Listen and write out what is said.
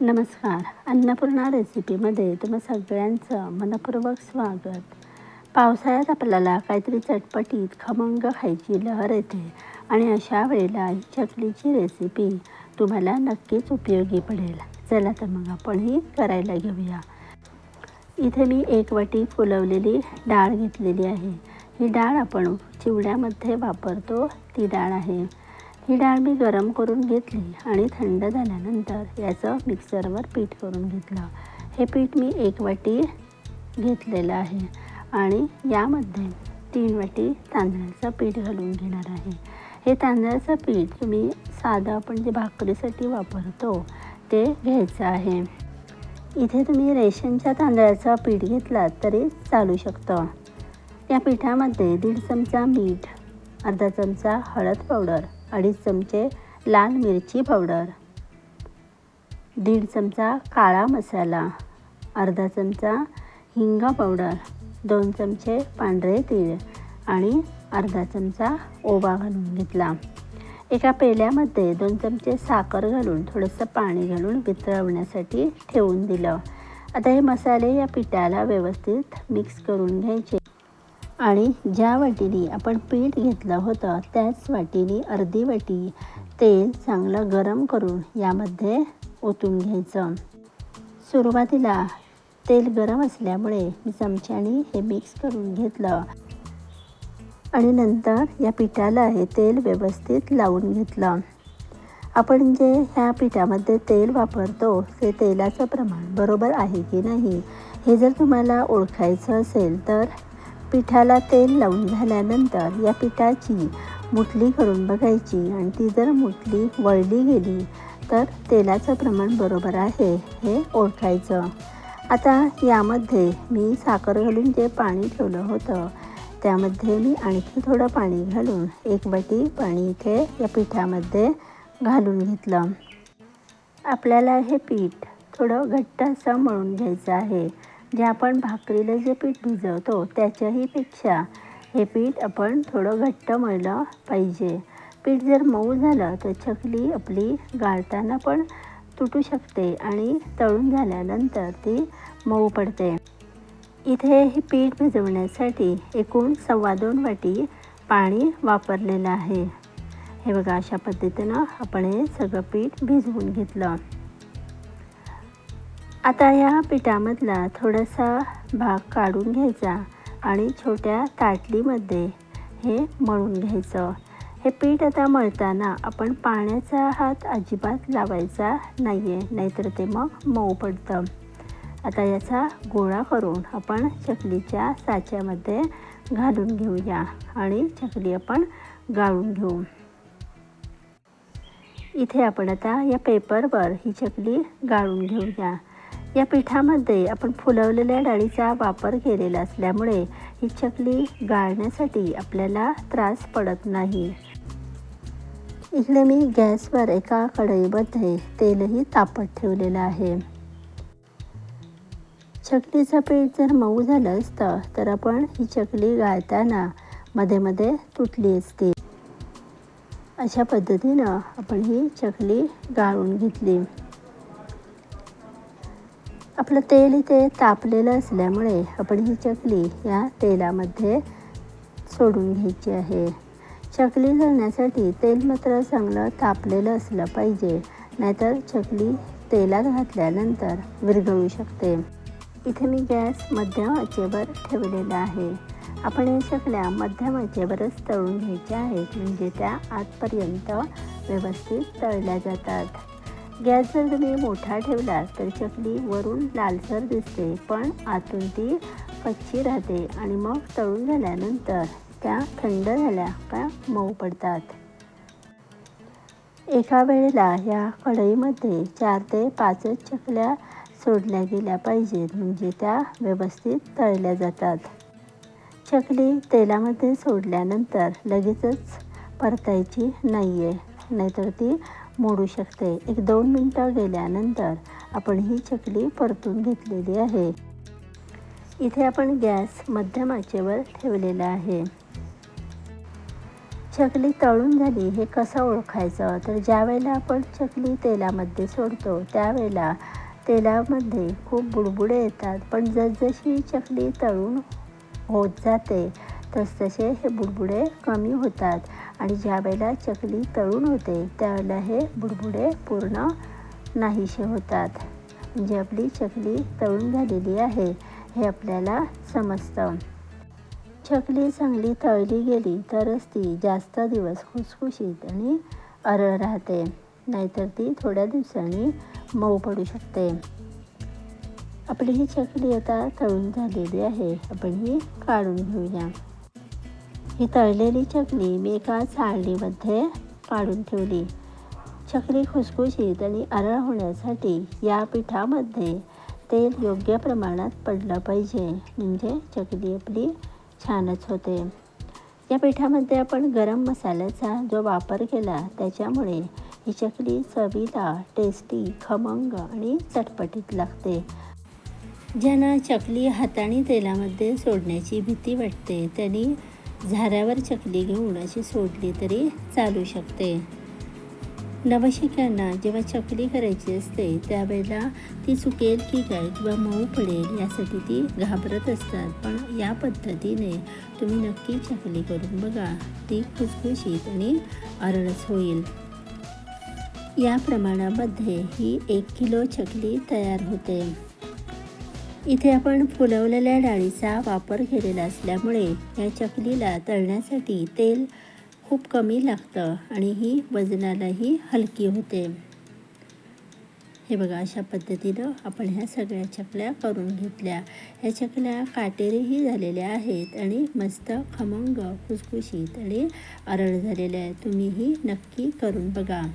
नमस्कार. अन्नपूर्णा रेसिपीमध्ये तुम्हा सगळ्यांचं मनपूर्वक स्वागत. पावसाळ्यात आपल्याला काहीतरी चटपटीत खमंग खायची लहर येते आणि अशा वेळेला ही चकलीची रेसिपी तुम्हाला नक्कीच उपयोगी पडेल. चला तर मग आपण ही करायला घेऊया. इथे मी एक वाटी फुलवलेली डाळ घेतलेली आहे. ही डाळ आपण चिवड्यामध्ये वापरतो. ती डाळ आहे ही डाळ मी गरम करून घेतली आणि थंड झाल्यानंतर याचं मिक्सरवर पीठ करून घेतलं. हे पीठ मी एक वाटी घेतलेलं आहे आणि यामध्ये तीन वाटी तांदळाचं पीठ घालून घेणार आहे. हे तांदळाचं पीठ तुम्ही साधं आपण जे भाकरीसाठी वापरतो ते घ्यायचं आहे. इथे तुम्ही रेशनच्या तांदळाचं पीठ घेतलात तरी चालू शकतं. या पिठामध्ये दीड चमचा मीठ अर्धा चमचा हळद पावडर अडीच चमचे लाल मिरची पावडर दीड चमचा काळा मसाला अर्धा चमचा हिंगा पावडर दोन चमचे पांढरे तीळ आणि अर्धा चमचा ओवा घालून घेतला. एका पेल्यामध्ये दोन चमचे साखर घालून थोडंसं पाणी घालून वितळवण्यासाठी ठेवून दिलं. आता हे मसाले या पिठाला व्यवस्थित मिक्स करून घ्यायचे. आणि ज्या वाटीने आपण पीठ घेतलं होतं त्याच वाटीने अर्धी वाटी तेल चांगलं गरम करून यामध्ये ओतून घ्यायचं. सुरुवातीला तेल गरम असल्यामुळे मी चमच्याने हे मिक्स करून घेतलं. आणि नंतर या पिठाला हे तेल व्यवस्थित लावून घेतलं. आपण जे ह्या पिठामध्ये तेल वापरतो ते तेलाचं प्रमाण बरोबर आहे की नाही हे जर तुम्हाला ओळखायचं असेल तर पिठाला तेल लावून झाल्यानंतर या पिठाची मुठली करून बघायची. आणि ती जर मुठली वळली गेली तर तेलाचं प्रमाण बरोबर आहे हे ओळखायचं. आता यामध्ये मी साखर घालून जे पाणी ठेवलं होतं त्यामध्ये मी आणखी थोडं पाणी घालून एक वाटी पाणी इथे या पिठामध्ये घालून घेतलं. आपल्याला हे पीठ थोडं घट्ट असं मळून घ्यायचं आहे. जे आपण भाकरीला जे पीठ भिजवतो त्याच्याही पेक्षा हे पीठ आपण थोडं घट्ट मळलं पाहिजे. पीठ जर मऊ झालं तर चकली आपली गाळताना पण तुटू शकते आणि तळून झाल्यानंतर ती मऊ पडते. इथे हे पीठ भिजवण्यासाठी एकूण सव्वा दोन वाटी पाणी वापरलेलं आहे. हे बघा अशा पद्धतीनं आपण हे सगळं पीठ भिजवून घेतलं. आता या पिठामधला थोडासा भाग काढून घ्यायचा आणि छोट्या ताटलीमध्ये हे मळून घ्यायचं. हे पीठ आता मळताना आपण पाण्याचा हात अजिबात लावायचा नाही आहे नाहीतर ते मग मऊ पडतं. आता याचा गोळा करून आपण चकलीच्या साच्यामध्ये घालून घेऊया आणि चकली आपण गाळून घेऊ. इथे आपण आता या पेपरवर ही चकली गाळून घेऊया. या पिठामध्ये आपण फुलवलेल्या डाळीचा वापर केलेला असल्यामुळे ही चकली गाळण्यासाठी आपल्याला त्रास पडत नाही. इकडे मी गॅसवर एका कढईमध्ये तेलही तापत ठेवलेलं आहे. चकलीचं पीठ जर मऊ झालं असतं तर आपण ही चकली गाळताना मध्ये मध्ये तुटली असती. अशा पद्धतीनं आपण ही चकली गाळून घेतली. आपलं तेल इथे तापलेलं असल्यामुळे आपण ही चकली या तेलामध्ये सोडून घ्यायची आहे. चकली घालण्यासाठी तेल मात्र चांगलं तापलेलं असलं पाहिजे नाहीतर चकली तेलात घातल्यानंतर विरघळू शकते. इथे मी गॅस मध्यम आचेवर ठेवलेला आहे. आपण या चकल्या मध्यम आचेवरच तळून घ्यायच्या आहेत म्हणजे त्या आतपर्यंत व्यवस्थित तळल्या जातात. गॅस जर तुम्ही मोठा ठेवला तर चकली वरून लालसर दिसते पण आतून ती कच्ची राहते आणि मग तळून झाल्यानंतर त्या थंड झाल्या का मऊ पडतात. एका वेळेला या कढईमध्ये चार ते पाचच चकल्या सोडल्या गेल्या पाहिजेत म्हणजे त्या व्यवस्थित तळल्या जातात. चकली तेलामध्ये सोडल्यानंतर लगेचच परतायची नाही आहे नाहीतर ती मोडू शकते. एक दोन मिनटं गेल्यानंतर आपण ही चकली परतून घेतलेली आहे. इथे आपण गॅस मध्यम आचेवर ठेवलेला आहे. चकली तळून झाली हे कसं ओळखायचं? तर ज्यावेळेला आपण चकली तेलामध्ये सोडतो त्यावेळेला तेलामध्ये खूप बुडबुडे येतात. पण जसजशी चकली तळून होत जाते तसतसे हे बुडबुडे कमी होतात आणि ज्यावेळेला चकली तळून होते त्यावेळेला हे बुडबुडे पूर्ण नाहीसे होतात. म्हणजे आपली चकली तळून झालेली आहे हे आपल्याला समजतं. चकली चांगली तळली गेली तरच ती जास्त दिवस खुसखुशीत आणि अरळ राहते नाहीतर ती थोड्या दिवसांनी मऊ पडू शकते. आपली ही चकली आता तळून झालेली आहे आपण ही काढून घेऊया. ही तळलेली चकली मी एका चाळणीमध्ये काढून ठेवली. चकली खुसखुशीत आणि अरळ होण्यासाठी या पिठामध्ये तेल योग्य प्रमाणात पडलं पाहिजे. म्हणजे चकली आपली छानच होते. या पिठामध्ये आपण गरम मसाल्याचा जो वापर केला त्याच्यामुळे ही चकली चवीला टेस्टी खमंग आणि चटपटीत लागते. ज्यांना चकली हाताने तेलामध्ये सोडण्याची भीती वाटते त्यांनी झाऱ्यावर चकली घेऊन अशी सोडली तरी चालू शकते. नवशिक्यांना जेव्हा चकली करायची असते त्यावेळेला ती चुकेल की काय किंवा मऊ पडेल यासाठी ती घाबरत असतात. पण या पद्धतीने तुम्ही नक्की चकली करून बघा. ती खुसखुशीत आणि अरळच होईल. या प्रमाणामध्ये ही एक किलो चकली तयार होते. इथे आपण फुलवलेल्या डाळीचा वापर केलेला असल्यामुळे या चकलीला तळण्यासाठी तेल खूप कमी लागतं आणि ही वजनालाही हलकी होते. हे बघा अशा पद्धतीनं आपण ह्या सगळ्या चकल्या करून घेतल्या. ह्या चकल्या काटेरीही झालेल्या आहेत आणि मस्त खमंग खुसखुशीत आणि अरळ झालेल्या आहेत. तुम्हीही नक्की करून बघा.